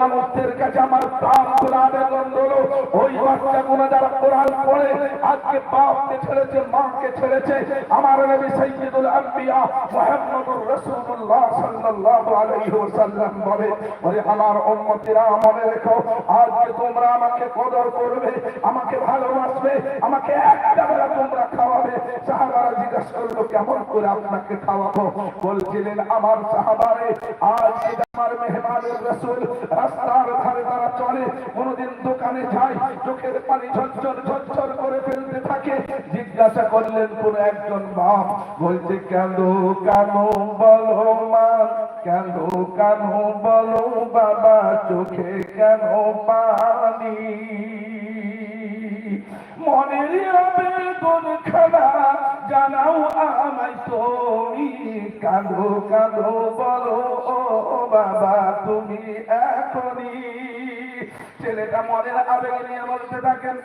মানুষদের কাছে আমার খোলা আবেদন হলো। ওই বাচ্চাগুলো যারা কোরআন পড়ে, আজকে বাপকে ছেড়েছে মাকে ছেড়েছে, আমার নবী সাইয়্যিদুল আম্বিয়া মুহাম্মদুর রাসূলুল্লাহ সাল্লাল্লাহু আলাইহি ওয়াসাল্লাম বলে বলে আমার মনে রেখো আজকে তোমরা আমাকে কদর করবে, আমাকে ভালোবাসবে, আমাকে একটা তোমরা খাওয়াবে। সাহাবারা জিজ্ঞাসা করল, কেমন করে আপনাকে খাওয়াবো? বলছিলেন, আমার সাহাবারে আজকে আমার মেহমানের রসুল রাস্তার ধারে তারা চলে, কোনোদিন দোকানে যায়, চোখের পানি ঝরঝর ঝরঝর করে ফেলতে থাকে। জিজ্ঞাসা করলেন, কোন একজন বাপ? বলছে, কেন কেন বলো মা, কেন কেন বলো বাবা, চোখে কেন পানি? মনের আবেদন খানা জানাও আমায় তুমি। কাঁদো কাঁদো, বলো বাবা, তুমি এখনই। ছেলেটা মনের আবেগ নিয়ে বলতে থাকেন